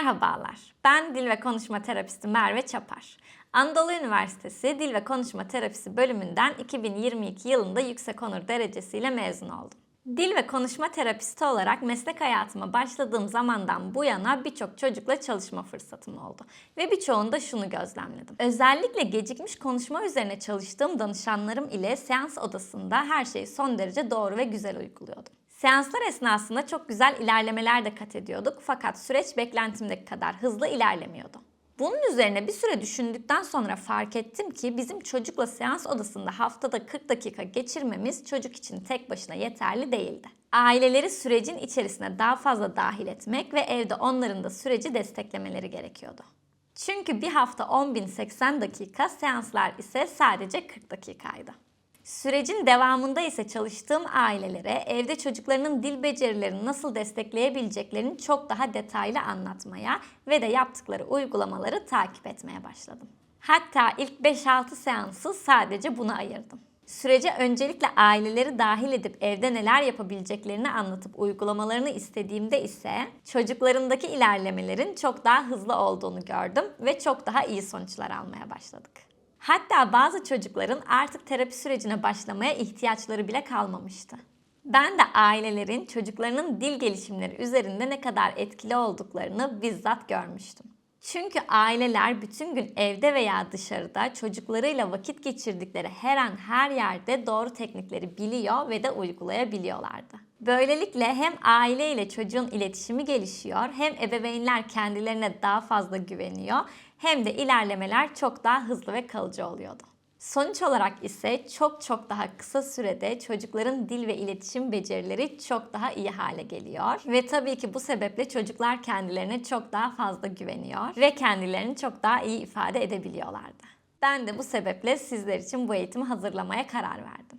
Merhabalar, ben dil ve konuşma terapisti Merve Çapar. Anadolu Üniversitesi Dil ve Konuşma Terapisi bölümünden 2022 yılında yüksek onur derecesiyle mezun oldum. Dil ve konuşma terapisti olarak meslek hayatıma başladığım zamandan bu yana birçok çocukla çalışma fırsatım oldu. Ve birçoğunda şunu gözlemledim. Özellikle gecikmiş konuşma üzerine çalıştığım danışanlarım ile seans odasında her şeyi son derece doğru ve güzel uyguluyordum. Seanslar esnasında çok güzel ilerlemeler de kat ediyorduk fakat süreç beklentimdeki kadar hızlı ilerlemiyordu. Bunun üzerine bir süre düşündükten sonra fark ettim ki bizim çocukla seans odasında haftada 40 dakika geçirmemiz çocuk için tek başına yeterli değildi. Aileleri sürecin içerisine daha fazla dahil etmek ve evde onların da süreci desteklemeleri gerekiyordu. Çünkü bir hafta 10.080 dakika, seanslar ise sadece 40 dakikaydı. Sürecin devamında ise çalıştığım ailelere evde çocuklarının dil becerilerini nasıl destekleyebileceklerini çok daha detaylı anlatmaya ve de yaptıkları uygulamaları takip etmeye başladım. Hatta ilk 5-6 seansı sadece buna ayırdım. Sürece öncelikle aileleri dahil edip evde neler yapabileceklerini anlatıp uygulamalarını istediğimde ise çocuklarındaki ilerlemelerin çok daha hızlı olduğunu gördüm ve çok daha iyi sonuçlar almaya başladık. Hatta bazı çocukların artık terapi sürecine başlamaya ihtiyaçları bile kalmamıştı. Ben de ailelerin çocuklarının dil gelişimleri üzerinde ne kadar etkili olduklarını bizzat görmüştüm. Çünkü aileler bütün gün evde veya dışarıda çocuklarıyla vakit geçirdikleri her an her yerde doğru teknikleri biliyor ve de uygulayabiliyorlardı. Böylelikle hem aile ile çocuğun iletişimi gelişiyor, hem ebeveynler kendilerine daha fazla güveniyor, hem de ilerlemeler çok daha hızlı ve kalıcı oluyordu. Sonuç olarak ise çok çok daha kısa sürede çocukların dil ve iletişim becerileri çok daha iyi hale geliyor. Ve tabii ki bu sebeple çocuklar kendilerine çok daha fazla güveniyor ve kendilerini çok daha iyi ifade edebiliyorlardı. Ben de bu sebeple sizler için bu eğitimi hazırlamaya karar verdim.